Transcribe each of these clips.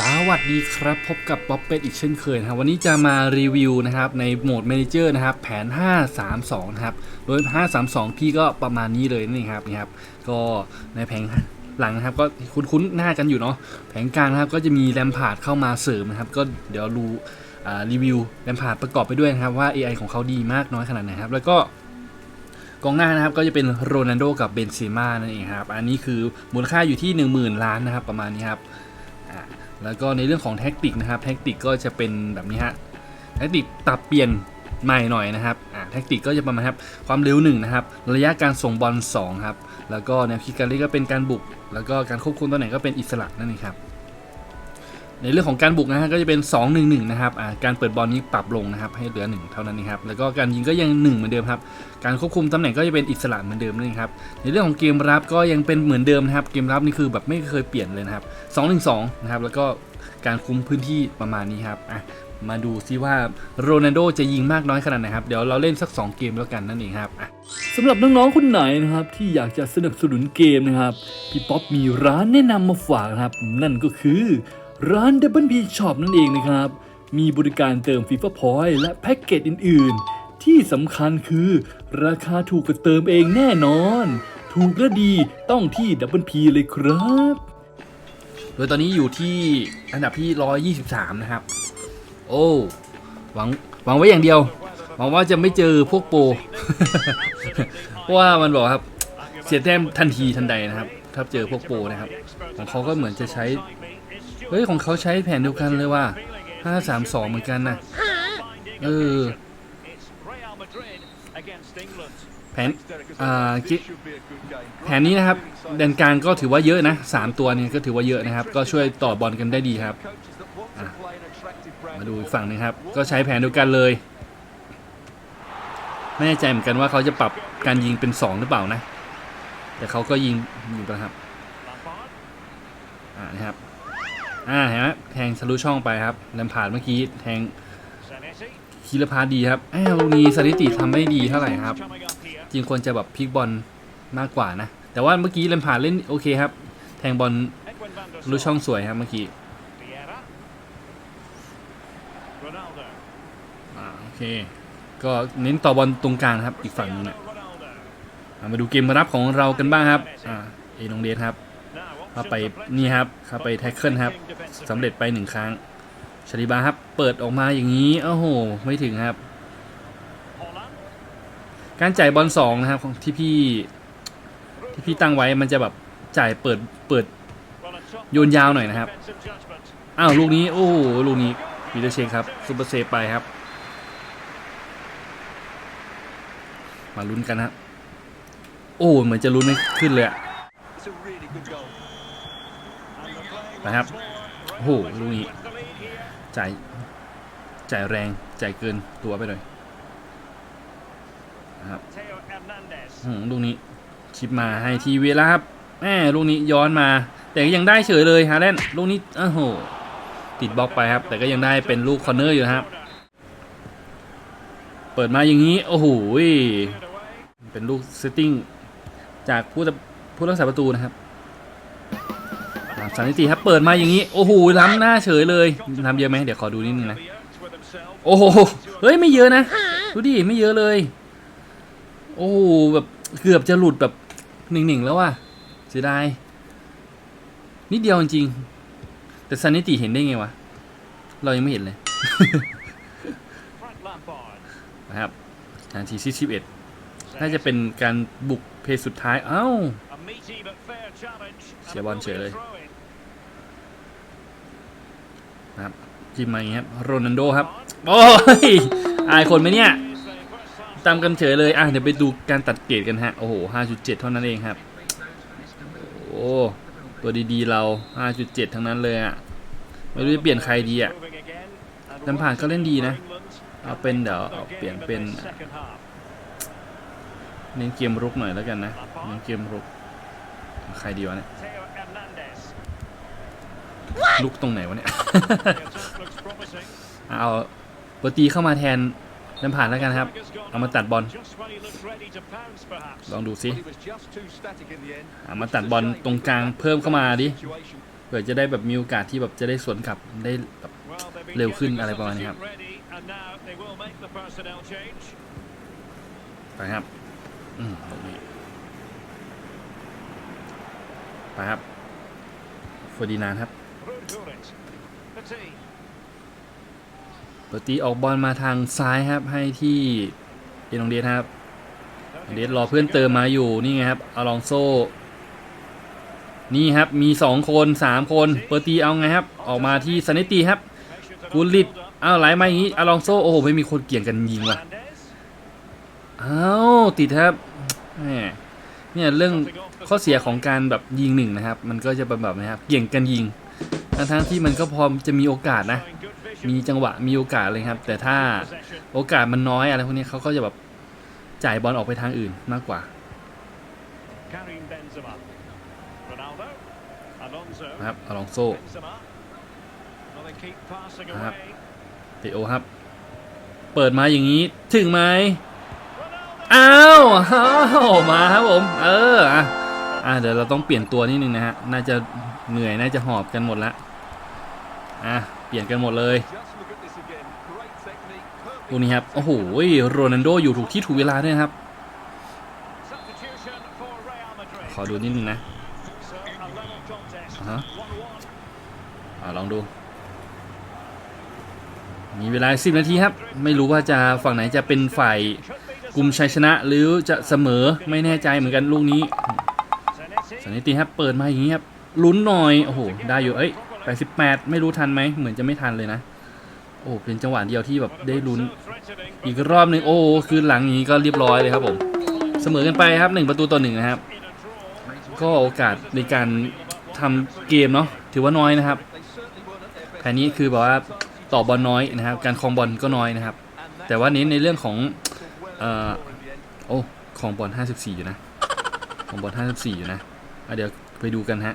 สวัสดีครับ พบกับป๊อปเป็ดอีกเช่นเคยนะครับ วันนี้จะมารีวิวนะครับในโหมด Manager นะครับ แผน 532 นะครับ โดย 532 พี่ก็ประมาณนี้เลยนี่ครับนี่ครับ ก็ในแผงหลังนะครับ ก็คุ้นๆหน้ากันอยู่เนาะแผงกลางนะครับก็จะมีแรมพาดเข้ามาเสริมนะครับ ก็เดี๋ยวรู้อ่ารีวิวแรมพาดประกอบไปด้วยนะครับว่า AI ของเขาดีมากน้อยขนาดไหนครับ แล้วก็กองหน้านะครับก็จะเป็นโรนัลโดกับเบนเซม่านั่นเองครับ อันนี้คือมูลค่าอยู่ที่ 10,000 ล้านนะครับประมาณนี้ครับ แล้วก็ในเรื่องของแท็กติกนะครับแท็กติกก็จะเป็นแบบนี้ฮะแท็กติกปรับเปลี่ยนใหม่หน่อยนะครับแท็กติกก็จะประมาณครับความเร็ว1นะครับระยะการส่งบอล2ครับแล้วก็แนวคิดการเล่นก็เป็นการบุก แล้วก็การควบคุมตำแหน่งก็เป็นอิสระนั่นเองครับ ในเรื่องของการบุกนะฮะก็จะเป็น 2 1 1 นะครับการเปิดบอลนี้ปรับลงนะครับให้เหลือ 1 เท่านั้นนะครับแล้วก็การยิงก็ยัง 1 เหมือนเดิมครับการควบคุมตำแหน่งก็จะเป็นอิสระเหมือนเดิมนั่นเองครับในเรื่องของเกมรับก็ยังเป็นเหมือนเดิมนะครับเกมรับนี่คือแบบไม่เคยเปลี่ยนเลยนะครับ2 1 2นะครับแล้วก็การคุมพื้นที่ประมาณนี้ครับอะมาดูซิว่าโรนัลโดจะยิงมากน้อยขนาดไหนครับ เดี๋ยวเราเล่นสัก 2 เกมแล้วกันนั่นเองครับสำหรับน้องๆคนไหนนะครับ ที่อยากจะสนับสนุนเกมนะครับ พี่ป๊อปมีร้านแนะนำมาฝากครับ นั่นก็คือ ร้าน Double P Shop นั่นเองนะครับ มีบริการเติม FIFA Point และแพ็กเกจอื่น ๆ ที่สำคัญคือราคาถูกกว่าเติมเองแน่นอน ถูกและดีต้องที่ Double P เลยครับ โดยตอนนี้อยู่ที่อันดับที่ 123 นะครับ โอ้หวังหวังไว้อย่างเดียว หวังว่าจะไม่เจอพวกโปรเพราะว่ามันบอกครับ เสียแต้มทันทีทันใดนะครับ ถ้าเจอพวกโปรนะครับ ของเขาก็เหมือนจะใช้ เฮ้ย ของเขาใช้แผนเดียวกันเลยว่า532 เหมือนกันนะเออ แผนอ่ากิแผนนี้นะครับแดนกลางก็ถือว่าเยอะนะ 3 ตัวนี้ก็ถือว่าเยอะนะครับ ก็ช่วยต่อบอลกันได้ดีครับอะมาดูอีกฝั่งหนึงครับ ก็ใช้แผนเดียวกันเลย ไม่แน่ใจเหมือนกันว่าเขาจะปรับการยิงเป็น 2 หรือเปล่านะ แต่เขาก็ยิงอยู่นะครับ อ่านะครับ อ่าเห็นไหมแทงทะลุช่องไปครับแลมพาร์ดเมื่อกี้แทงคีรพาดีครับแอบลูกนี้สถิติทำไม่ดีเท่าไหร่ครับ จริงควรจะแบบพลิกบอลมากกว่านะ แต่ว่าเมื่อกี้แลมพาร์ดเล่นโอเคครับ แทงบอลทะลุช่องสวยครับเมื่อกี้อ่าโอเค ก็เน้นต่อบอลตรงกลางครับอีกฝั่งหนึงนะอะมาดูเกมรับของเรากันบ้างครับอ่าเอนงเดชครับ เข้าไปนี่ครับเข้าไปแท็กเกิลครับสำเร็จไปหนึ่งครั้งชลิบาครับ เปิดออกมาอย่างนี้โอ้โห ไม่ถึงครับ การจ่ายบอลสองนะครับของที่พี่ที่พี่ตั้งไว้มันจะแบบจ่ายเปิดเปิดโยนยาวหน่อยนะครับ อ้าวลูกนี้โอ้โหลูกนี้ปีเตอร์เชคครับซูเปอร์เซฟไปครับ มาลุ้นกันนะครับ โอ้เหมือนจะลุ้นไม่ขึ้นเลยอะ นะครับโอ้โหลูกนี้จ่ายจ่ายแรงจ่ายเกินตัวไปหน่อยนะครับอืมลูกนี้ชิปมาให้ทีเวลาครับแหมลูกนี้ย้อนมา แต่ก็ยังได้เฉยเลยฮาแลนลูกนี้โอ้โหติดบล็อกไปครับ แต่ก็ยังได้เป็นลูกคอร์เนอร์อยู่นะครับ เปิดมาอย่างนี้ โอ้โหเป็นลูกเซตติ้งจากผู้จะผู้รักษาประตูนะครับ สามสามนิติครับเปิดมาอย่างนี้ โอ้โหล้ำหน้าเฉยเลยล้ำเยอะไหมเดี๋ยวขอดูนิดนึงนะ โอ้โห เฮ้ยไม่เยอะนะ ดูดิไม่เยอะเลย โอ้โหแบบเกือบจะหลุดแบบหนึ่งๆแล้วว่ะเสียดายนิดเดียวจริง แต่ซันนิติเห็นได้ไงวะ เรายังไม่เห็นเลยนะครับนาทีที่สิบเอ็ดน่าจะเป็นการบุกเพจสุดท้าย เอ้า เสียบอลเฉยเลย นะครับ จิมมาอย่างนี้ครับโรนัลโดครับ โอ้ยอายคนไหมเนี่ย ตามกันเฉยเลย อะ เดี๋ยวไปดูการตัดเกรดกันฮะ โอ้โห 5.7 เท่านั้นเองครับ โอ้ตัวดีๆเรา 5.7 ทั้งนั้นเลยอะ ไม่รู้จะเปลี่ยนใครดีอะลำผ่านก็เล่นดีนะ เอาเป็นเดี๋ยวเอาเปลี่ยนเป็นเน้นเกมรุกหน่อยแล้วกันนะเน้นเกมรุก ใครดีวะเนี่ยลุกตรงไหนวะเนี่ย เอาเบอร์ตีเข้ามาแทนลำผ่านแล้วกันครับ เอามาตัดบอล ลองดูสิเอามาตัดบอลตรงกลางเพิ่มเข้ามาดิเผื่อจะได้แบบมีโอกาสที่แบบจะได้สวนกลับได้แบบเร็วขึ้นอะไรประมาณนี้ครับ ไปครับอืมตรงนี้ไปครับฟอร์ดินานครับ ปอร์ตีออกบอลมาทางซ้ายครับ ให้ที่เอลองเดสครับเดสรอเพื่อนเติมมาอยู่นี่ไงครับอลองโซ นี่ครับมีสองคนสามคนเปอร์ตีเอาไงครับ ออกมาที่ซันเนตีครับกุลิตอ้าวไหลมาอย่างนี้อลองโซโอ้โหไม่มีคนเกี่ยงกันยิงว่ะอ้าวติดครับเนี่ยเรื่องข้อเสียของการแบบยิงหนึ่งนะครับ มันก็จะเป็นแบบนะครับเกี่ยงกันยิงทั้งที่มันก็พอจะมีโอกาสนะ มีจังหวะมีโอกาสเลยครับ แต่ถ้าโอกาสมันน้อยอะไรพวกนี้เขาก็จะแบบจ่ายบอลออกไปทางอื่นมากกว่า Karim Benzema. Ronaldo. Alonso. นะครับอลองโซ Benzema. Well, they keep passing Ah. away. เตโอครับ เปิดมาอย่างนี้ถึงไหม Ronaldo. อ้าวอ้าวมาครับผม เอออะอะเดี๋ยวเราต้องเปลี่ยนตัวนิดนึงนะฮะ น่าจะเหนื่อยน่าจะหอบกันหมดละอะ เปลี่ยนกันหมดเลย Just look at this again. Great technique. Perfect ดูนี่ครับ โอ้โหโรนัลโดอยู่ถูกที่ถูกเวลาด้วยนะครับ Substitution for Real Madrid. ขอดูนิดนึงนะ So, a level contest. Uh-huh. 1-1. อ่าลองดู มีเวลา 10 นาทีครับ ไม่รู้ว่าจะฝั่งไหนจะเป็นฝ่าย Could be กลุ่มชัยชนะหรือจะเสมอไม่แน่ใจเหมือนกันลูกนี้ Zanetti. สันนิติครับเปิดมาอย่างนี้ครับลุ้นหน่อย โอ้โห ได้อยู่ เอ้ย 88ไม่รู้ทันไหมเหมือนจะไม่ทันเลยนะ โอ้เป็นจังหวะเดียวที่แบบได้ลุ้น อีกรอบหนึ่งโอ้คือหลังอย่างนี้ก็เรียบร้อยเลยครับผม เสมอกันไปครับหนึ่งประตูต่อหนึ่งนะครับ ก็โอกาสในการทำเกมเนาะถือว่าน้อยนะครับแผนนี้คือแบบว่าต่อบอลน้อยนะครับ การครองบอลก็น้อยนะครับ แต่ว่าเน้นในเรื่องของเอ่อโอ้ของบอล54 อยู่นะของบอล54 อยู่นะะเดี๋ยวไปดูกันฮะ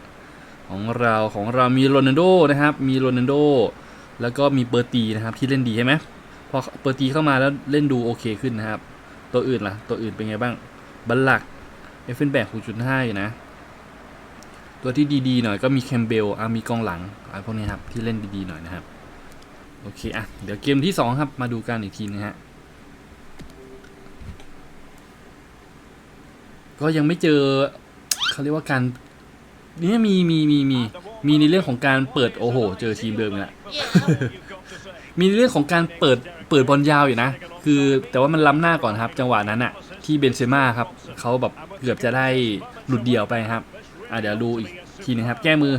ของเราของเรามีโรนัลโดนะครับ มีโรนัลโดแล้วก็มีเปอร์ตีนะครับที่เล่นดีใช่ไหมพอเปอร์ตีเข้ามาแล้วเล่นดูโอเคขึ้นนะครับ ตัวอื่นล่ะ ตัวอื่นเป็นไงบ้าง บัลลักเอฟเฟนแบก6.5อยู่นะ ตัวที่ดีๆหน่อยก็มีแคมเบลอะมีกองหลังอะไรพวกนี้ครับที่เล่นดีๆหน่อยนะครับ โอเคอะเดี๋ยวเกมที่ 2 ครับมาดูกันอีกทีนะฮะก็ยังไม่เจอเขาเรียกว่าการ นี่มีมีมีมีมีในเรื่องของการเปิดโอ้โห เจอทีมเดิมอีกและ You've got to say. มีในเรื่องของการเปิดเปิดบอลยาวอยู่นะ คือแต่ว่ามันล้ำหน้าก่อนครับ จังหวะนั้นอะที่เบนเซม่าครับเขาแบบเกือบจะได้หลุดเดี่ยวไปครับอะเดี๋ยวดูอีกทีนึงครับ แก้มือ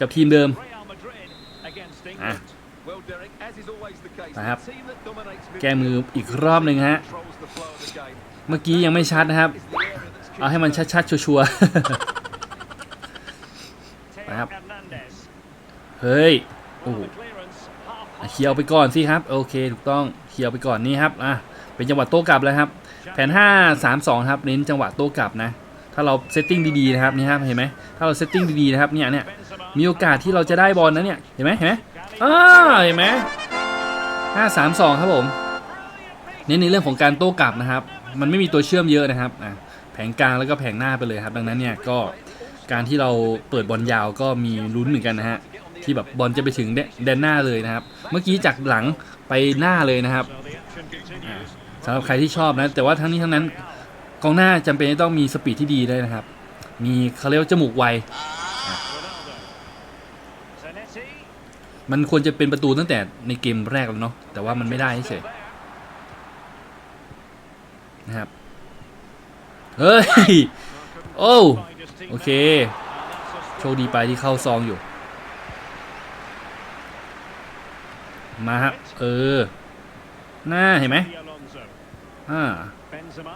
กับทีมเดิม Real Madrid against Ah. England. Well, Derek, as is always the case, Perhaps. the team that dominates แก้มืออีกรอบหนึ่งฮะ controls the flow of the game. เมื่อกี้ยังไม่ชัดนะครับ It's the area that's เอาให้มันชัดๆชัวร์ Theo เฮ้ยโอ้เคลียร์เอาไปก่อนสิครับ โอเค ถูกต้องเคลียร์ไปก่อนนี่ครับอะเป็นจังหวะโต้กลับแล้วครับ แผน 5 3 2 ครับเน้นจังหวะโต้กลับนะ ถ้าเราเซตติ้งดีๆนะครับนี่ครับเห็นไหมถ้าเราเซตติ้งดีๆนะครับเนี่ยเนี่ยมีโอกาสที่เราจะได้บอลนะเนี่ยเห็นไหมเห็นไหมอ้าเห็นไหมห้าสามสองครับผม เน้นในเรื่องของการโต้กลับนะครับ มันไม่มีตัวเชื่อมเยอะนะครับอะแผงกลางแล้วก็แผงหน้าไปเลยครับ ดังนั้นเนี่ยก็การที่เราเปิดบอลยาวก็มีลุ้นเหมือนกันนะฮะ ที่แบบบอลจะไปถึงแดนหน้าเลยนะครับ เมื่อกี้จากหลังไปหน้าเลยนะครับสำหรับใครที่ชอบนะ แต่ว่าทั้งนี้ทั้งนั้นกองหน้าจำเป็นต้องมีสปีดที่ดีด้วยนะครับ มีเขาเรียกว่าจมูกไวมันควรจะเป็นประตูตั้งแต่ในเกมแรกแล้วเนาะแต่ว่ามันไม่ได้เฉยนะครับเฮ้ยโอ้โอเค โชคดีไปที่เข้าซองอยู่ มาครับเออหน้าเห็นไหม strong Alonso. อ่า Benzema.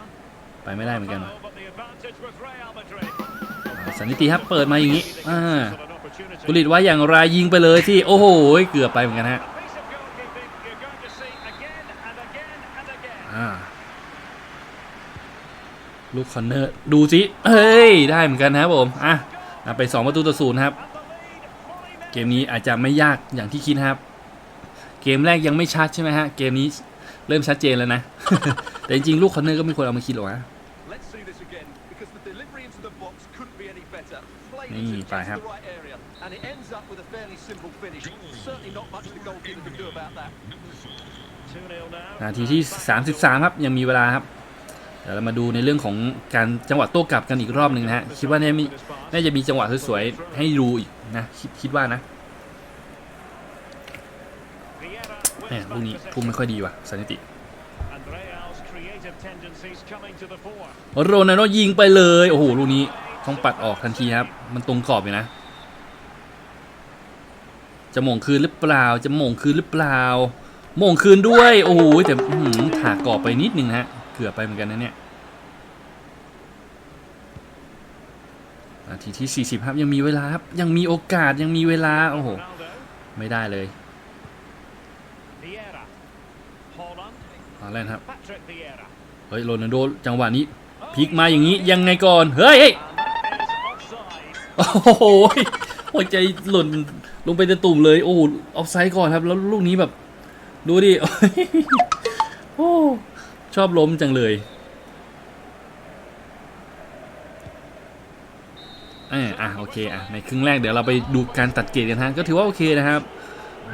ไปไม่ได้เหมือนกัน Oh, but the advantage was Real Madrid. อ่าสันนิติครับเปิดมาอย่างนี้อ่า Sort of opportunity. กุลิตว่าอย่างไรยิงไปเลยที่โอ้โหเกือบไปเหมือนกันฮะ A piece of goalkeeping you're going to see again and again and again. อ่าลูกคอนเนอร์ดูสิเฮ้ย ได้เหมือนกันนะครับผมอะนำไป 2 ประตูต่อศูนย์ครับ And the lead fully เกมนี้อาจจะไม่ยากอย่างที่คิดนะครับ เกมแรกยังไม่ชัดใช่ไหมฮะ เกมนี้เริ่มชัดเจนแล้วนะ แต่จริงๆ ลูกคอนเนอร์ก็ไม่ควรเอามาคิดหรอกนะ Let's see this again because the delivery into the box couldn't be any better. Played Ni, into just phải ha. the right area. And it ends up with a fairly simple finish. Certainly not much the goalkeeper can do about that. 2-0 now. นาทีที่ 33 ครับ ยังมีเวลาครับ เดี๋ยวเรามาดูในเรื่องของการจังหวะโต้กลับกันอีกรอบหนึ่งนะฮะ คิดว่าน่ามีน่าจะมีจังหวะสวยๆให้ดูอีกนะ คิดคิดว่านะ Vieira แหม wins ลูก back นี้ possession. ทุ่มไม่ค่อยดีว่ะสถิติ And Real's creative tendencies coming to the fore. โรนัลโดยิงไปเลย โอ้โหลูกนี้ต้องปัดออกทันทีครับ มันตรงกรอบอยู่นะ จะหม่งคืนหรือเปล่า จะหม่งคืนหรือเปล่าหม่งคืนด้วย โอ้โหแต่อื้อหือถากกรอบไปนิดนึงนะฮะเกือบไปเหมือนกันนะเนี่ยนาทีที่ 40 ครับ ยังมีเวลาครับ ยังมีโอกาสยังมีเวลา โอ้โห Ronaldo. ไม่ได้เลย Holland. มาแล้วครับ Patrick Vieira. เฮ้ยโรนัลโดจังหวะนี้พลิกมาอย่างนี้ยังไงก่อน เฮ้ยเฮ้ย And that is offside. โอ้โหหัวใจหล่นลงไปในตุ่มเลย โอ้โหออฟไซด์ก่อนครับ แล้วลูกนี้แบบ ดูดิโอ้ชอบล้มจังเลยเอออะโอเคอะในครึ่งแรกเดี๋ยวเราไปดูการตัดเกรดกันฮะก็ถือว่าโอเคนะครับ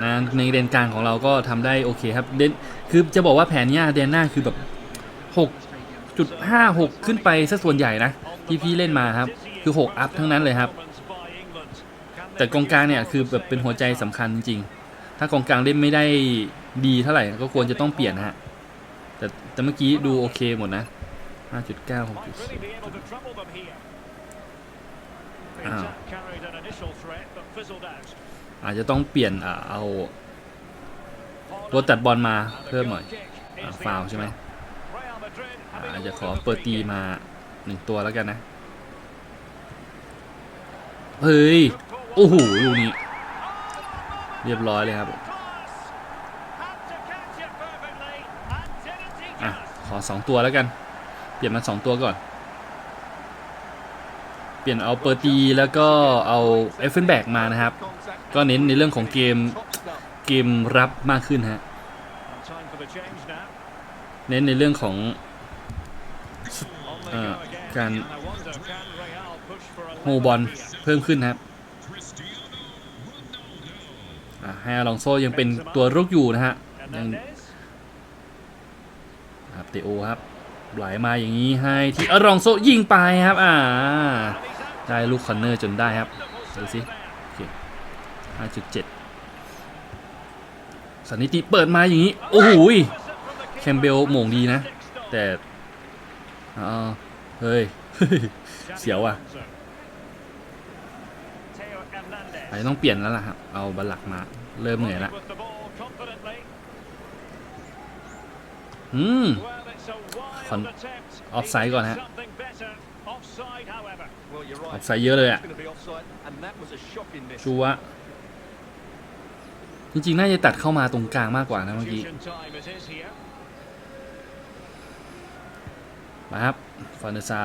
นะในเดนกลางของเราก็ทำได้โอเคครับเดนคือจะบอกว่าแผนเนี้ยเดนหน้าคือแบบ 6.56 ขึ้นไปซะส่วนใหญ่นะ ที่พี่เล่นมาครับ คือ 6 อัพทั้งนั้นเลยครับ แต่กองกลางเนี่ยคือแบบเป็นหัวใจสำคัญจริงๆถ้ากองกลางเล่นไม่ได้ดีเท่าไหร่ก็ควรจะต้องเปลี่ยนฮะแต่แต่เมื่อกี้ดูโอเคหมดนะ 5.9 might really be able อาจจะต้องเปลี่ยนเอาตัวตัดบอลมาเพิ่มหน่อยฟาวใช่ไหมอาจจะขอเปิดตีมาหนึ่งตัวแล้วกันนะ เฮ้ย โอ้โหลูกนี้ เรียบร้อยเลยครับอะขอสองตัวแล้วกัน เปลี่ยนมาสองตัวก่อน ปลี่ยนเอาเปอร์ตีแล้วก็เอาเอฟเฟนแบกมานะครับ ก็เน้นในเรื่องของเกมเกมรับมากขึ้นฮะเน้นในเรื่องของ On they Ah, go again. can- And I wonder, can Real push for a โฮบอลเพิ่มขึ้นนะครับให้อลองโซยังเป็นตัวรุกอยู่นะฮะยังครับเตโอครับไหลมาอย่างนี้ให้ที่อลองโซยิงไปครับ อ่า ได้ลูกคอนเนอร์จนได้ครับเดู save สิ there. 5.7สถิติเปิดมาอย่างนี้ โอ้โหแคมเบลโหม่งดีนะ แต่เฮ้ย เสียวอะอาจจะต้องเปลี่ยนแล้วล่ะครับ เอาบัลลักมา เริ่มเหนื่อยละอืม Well, it's a wild Con- attempt. offside He ก่อนฮะ something better. Offside, however. Well, you're ออ right. ฟไซด์เยอะเลยอะ It's going to be offside, and that was a shocking miss. ชัวร์จริงๆ น่าจะตัดเข้ามาตรงกลางมากกว่านะเมื่อกี้ Substitution time it is here. มาครับ ฟานเดซา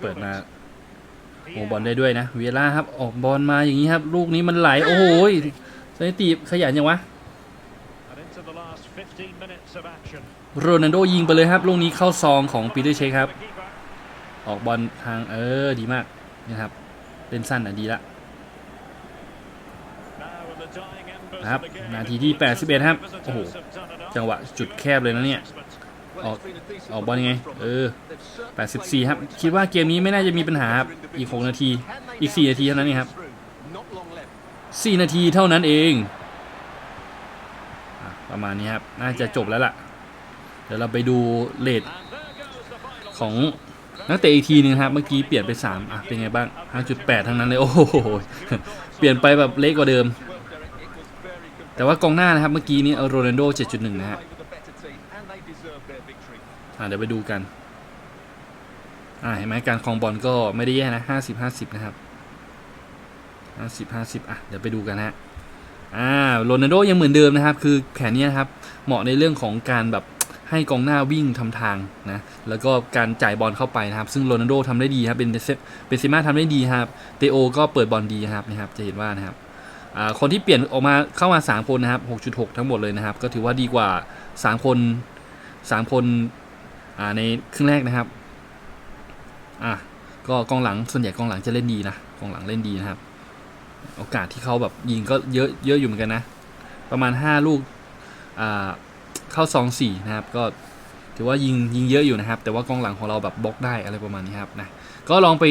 เปิดมาโอบอลได้ด้วยนะ เวียร่าครับ ออกบอลมาอย่างนี้ครับ ลูกนี้มันไหล โอ้โหยสถิติขยันยังวะ And into the last 15 minutes of action. โรนัลโดยิงไปเลยครับ ลูกนี้เข้าซองของปีเตอร์เชคครับ The keeper. ออกบอลทางเออดีมากนะครับ เป็นสั้นอะดีละครับนาทีที่ 81 ครับ โอ้โห จังหวะจุดแคบเลยนะเนี่ย ออกออกบอลยังไง เออ 84 ครับ คิดว่าเกมนี้ไม่น่าจะมีปัญหาครับอีก 6 นาที อีก 4 นาทีเท่านั้นนี่ครับ 4 นาทีเท่านั้นเองประมาณนี้ครับ น่าจะจบแล้วล่ะ เดี๋ยวเราไปดูเลทของ นักเตะอีกทีนึงครับเมื่อกี้เปลี่ยนไป 3 อะ เป็นไงบ้าง 5.8 ทั้งนั้นเลย โอ้โห เปลี่ยนไปแบบเล็กกว่าเดิม แต่ว่ากองหน้านะครับเมื่อกี้นี้โรนัลโด 7.1 นะฮะ They were the better team, and they deserved their victory. อะเดี๋ยวไปดูกัน อ่าเห็นไหมการครองบอลก็ไม่ได้แย่นะห้าสิบห้าสิบนะครับห้าสิบห้าสิบอะ เดี๋ยวไปดูกันฮะอ่าโรนัลโดยังเหมือนเดิมนะครับ คือแผนนี้นะครับ เหมาะในเรื่องของการแบบ ให้กองหน้าวิ่งทำทางนะแล้วก็การจ่ายบอลเข้าไปนะครับ ซึ่งโรนัลโดทำได้ดีครับเป็นเซเป็นซิม่าทำได้ดีครับเตโอ ก็เปิดบอลดีนะครับนะครับจะเห็นว่านะครับคนที่เปลี่ยนออกมาเข้ามา 3 คนนะครับ 6.6 ทั้งหมดเลยนะครับ ก็ถือว่าดีกว่า 3 คน 3 คนในครึ่งแรกนะครับอะก็กองหลังส่วนใหญ่กองหลังจะเล่นดีนะกองหลังเล่นดีนะครับ โอกาสที่เขาแบบยิงก็เยอะเยอะอยู่เหมือนกันนะ ประมาณ 5 ลูกอ่า เข้าซองสี่นะครับ ก็ถือว่ายิงยิงเยอะอยู่นะครับ แต่ว่ากองหลังของเราแบบบล็อกได้อะไรประมาณนี้ครับนะก็ลองไป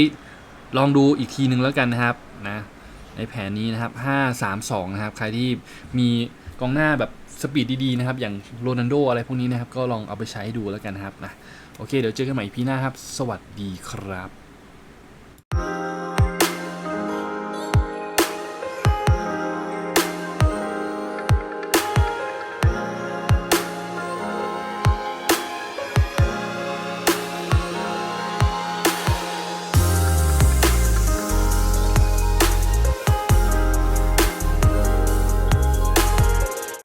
ลองดูอีกทีนึงแล้วกันนะครับนะในแผนนี้นะครับ5 3 2 นะครับ ใครที่มีกองหน้าแบบสปีดดีๆนะครับ อย่างโรนัลโดอะไรพวกนี้นะครับ ก็ลองเอาไปใช้ดูแล้วกันนะครับนะโอเค เดี๋ยวเจอกันใหม่พีหน้าครับ สวัสดีครับ